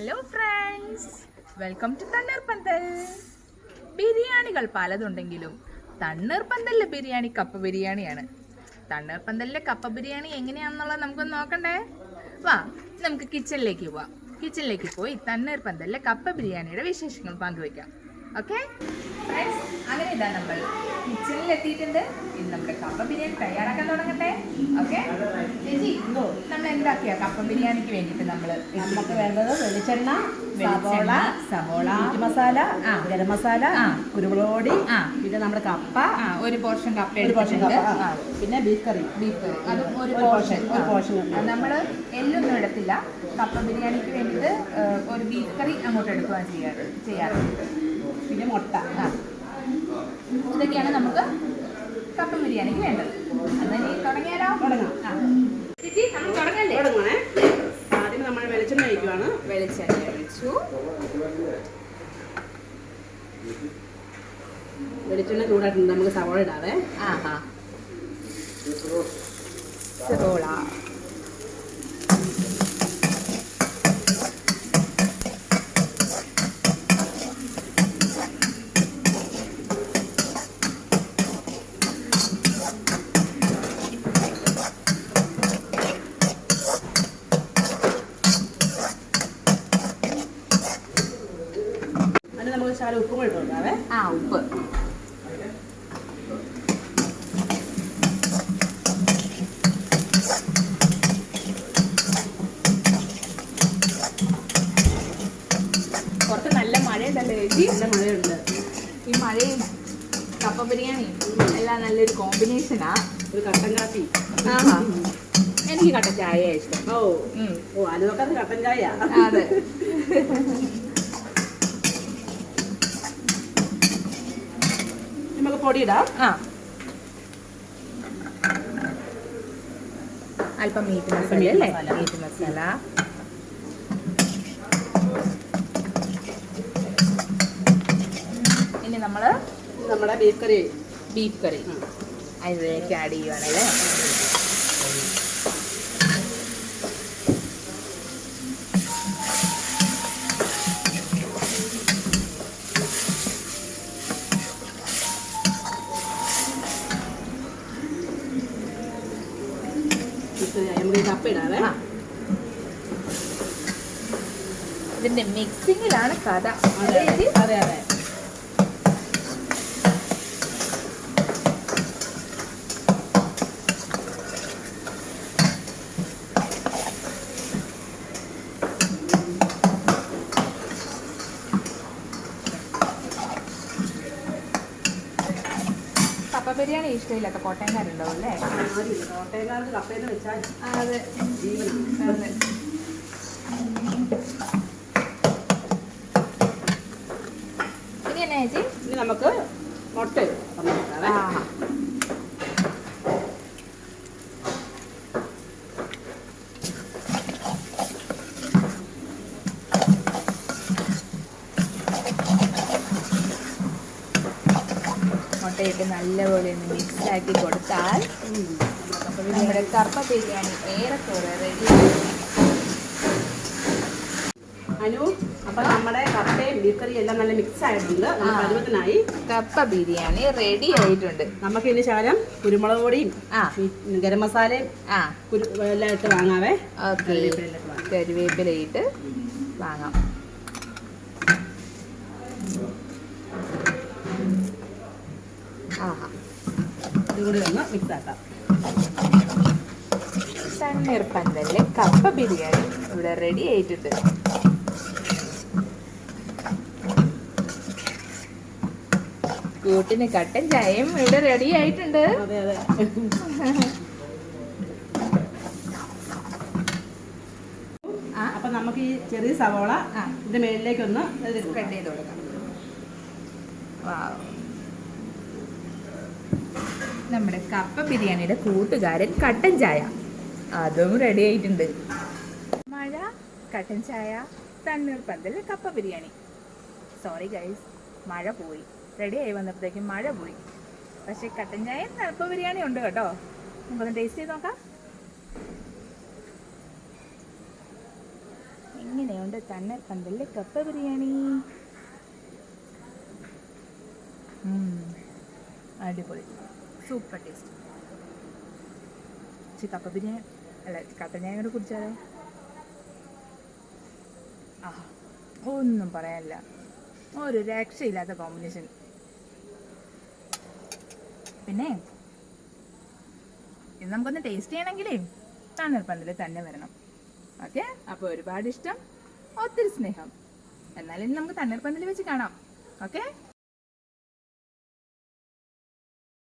Hello friends welcome to തണ്ണീർ പന്തൽ ബിരിയാണികൾ പലതുണ്ടെങ്കിലും തണ്ണീർ പന്തലിലെ ബിരിയാണി കപ്പ ബിരിയാണിയാണ്. തണ്ണീർ പന്തലിലെ കപ്പ ബിരിയാണി എങ്ങനെയാണെന്നുള്ളത് നമുക്കൊന്ന് നോക്കണ്ടേ? വാ നമുക്ക് കിച്ചണിലേക്ക് പോവാം. കിച്ചണിലേക്ക് പോയി തണ്ണീർ പന്തലിലെ കപ്പ ബിരിയാണിയുടെ വിശേഷങ്ങൾ പങ്കുവെക്കാം. ഓക്കെ? അങ്ങനെ ഇതാ നമ്മൾ കിച്ചണിൽ എത്തിയിട്ടുണ്ട് ഇനി നമ്മുടെ കപ്പ ബിരിയാണി തയ്യാറാക്കാൻ തുടങ്ങട്ടെ. ഓക്കെ? ചേച്ചി നമ്മൾ എന്താക്കിയ കപ്പ ബിരിയാണിക്ക് വേണ്ടിയിട്ട് നമ്മൾ നമുക്ക് വേണ്ടത് വെളിച്ചെണ്ണ സവോള സവോള, മസാല. ഗരം മസാല ആ. കുരുമുളക് പൊടി ആ. പിന്നെ നമ്മുടെ കപ്പ. ഒരു പോർഷൻ കപ്പ ഒരു പോർഷൻ എടുത്തിട്ടുണ്ട്. പിന്നെ ബീഫ് കറി. ബീഫ് കറി. അതും ഒരു പോർഷൻ. ഒരു പോർഷൻ നമ്മൾ നമ്മൾ എല്ലൊന്നും എടുത്തില്ല. കപ്പ ബിരിയാണിക്ക് വേണ്ടിയിട്ട് ഒരു ബീഫ് കറി അങ്ങോട്ട് എടുക്കുകയാണ് ചെയ്യാറ് ചെയ്യാറുണ്ട് പിന്നെ മുട്ട. ആ ഇതൊക്കെയാണ് നമുക്ക് കപ്പ ബിരിയാണിക്ക് വേണ്ടത്. ഇനി തുടങ്ങിയാലോ? തുടങ്ങാം. ആ. ചേച്ചി നമ്മൾ തുടങ്ങല്ലേ? തുടങ്ങണേ. ആദ്യം നമ്മൾ വെളിച്ചെണ്ണ ഒഴിക്കുവാണ്. വെളിച്ചെണ്ണ ഒഴിച്ചു. വെളിച്ചെണ്ണ ചൂടായിട്ടുണ്ട്. നമുക്ക് സവോള ഇടാവേ. ആഹാ. സവോള. ഉപ്പും ഇട്ട് കൊടുക്കാവേ. ആ ഉപ്പ്. പുറത്ത് നല്ല മഴയുണ്ടല്ലോ ചേച്ചി? നല്ല മഴയുണ്ട്. ഈ മഴയും കപ്പ ബിരിയാണി എല്ലാം നല്ലൊരു കോമ്പിനേഷനാ ഒരു കട്ടൻ കാപ്പി. ആഹാ. എനിക്ക് കട്ട ചായ ഇഷ്ടം. ഓ. ഓ അലുവക്കത്ത് കട്ടൻ ചായ അതെ. പൊടി ഇടാം ആ. അല്പം മീറ്റ് മസാല അല്ലേ? മീറ്റ് മസാല. ഇനി നമ്മൾ നമ്മുടെ ബീഫ് കറി ബീഫ് കറി. അതിലേക്ക് ആഡ് ചെയ്യുവാണല്ലേ നമുക്ക് കപ്പ ഇടാവേ ഇതിന്റെ മിക്സിങ്ങിലാണ് കഥ. അതെ. അതെ അതെ കപ്പ ബിരിയാണി ഇഷ്ടമില്ലാത്ത കോട്ടയംകാരുണ്ടാവും അല്ലേ? കോട്ടയംകാരുടെ കോട്ടയംകാർക്ക് കപ്പയെന്ന് വെച്ചാൽ അതെ. ഇനി എന്നാ ചേച്ചി? ഇനി നമുക്ക് മുട്ട മുട്ടയിട്ട് നല്ലപോലെ ഒന്ന് മിക്സ് ആക്കി കൊടുത്താൽ നമ്മുടെ കപ്പ ബിരിയാണി ഏറെക്കുറെ റെഡി അനു അപ്പൊ നമ്മുടെ കപ്പയും ബീഫ് എല്ലാം നല്ല മിക്സ് ആയിട്ടുണ്ട്. പരുവത്തിനായി കപ്പ ബിരിയാണി റെഡി ആയിട്ടുണ്ട്. നമുക്ക് ഇനി ശകലം കുരുമുളക് പൊടിയും ഗരം മസാലയും എല്ലാം ഇട്ട് വാങ്ങാവേ. ഓക്കെ. ഇട്ട് വാങ്ങാം. കരിവേപ്പിലയിട്ട് വാങ്ങാം ആഹാ ഇതും കൂടി ഒന്ന് മിക്സ് ആക്കാം. തണ്ണീർ പന്തലിലെ കപ്പ ബിരിയാണി ഇവിടെ റെഡി ആയിട്ടുണ്ട്. കൂട്ടിന് കട്ടൻ ചായയും ഇവിടെ റെഡി ആയിട്ടുണ്ട്. അപ്പൊ നമുക്ക് ഈ ചെറിയ സവോള. ഇതിന്റെ മേളിലേക്ക് ഒന്ന് സ്പ്രെഡ് ചെയ്ത് കൊടുക്കാം. നമ്മുടെ കപ്പ ബിരിയാണിയുടെ കൂട്ടുകാരൻ കട്ടൻ ചായ. അതും റെഡി ആയിട്ടുണ്ട്. മഴ കട്ടൻ ചായ തണ്ണീർ പന്തൽ കപ്പ ബിരിയാണി. സോറി ഗൈസ് മഴ പോയി. റെഡി ആയി വന്നപ്പോഴത്തേക്കും മഴ പോയി. പക്ഷെ കട്ടൻ ചായ കപ്പ ബിരിയാണി ഉണ്ട് കേട്ടോ. നമുക്കൊന്ന് ടേസ്റ്റ് ചെയ്ത് നോക്കാം. എങ്ങനെയുണ്ട് തണ്ണീർപ്പന്തലിലെ കപ്പ ബിരിയാണി. അടിപൊളി. Super taste. ചി കപ്പ ബിരിയാണി അല്ല ചായ കൂടെ കുടിച്ചാലോ ആ ഒന്നും പറയാനില്ല. ഒരു രക്ഷയില്ലാത്ത കോമ്പിനേഷൻ പിന്നെ ഇത് നമുക്കൊന്ന് ടേസ്റ്റ് ചെയ്യണമെങ്കിലേ തണ്ണീർപ്പന്തൽ തന്നെ വരണം. ഓക്കെ? അപ്പോൾ ഒരുപാട് ഇഷ്ടം ഒത്തിരി സ്നേഹം. എന്നാലും നമുക്ക് തണ്ണീർപ്പന്തൽ വെച്ച് കാണാം. ഓക്കെ?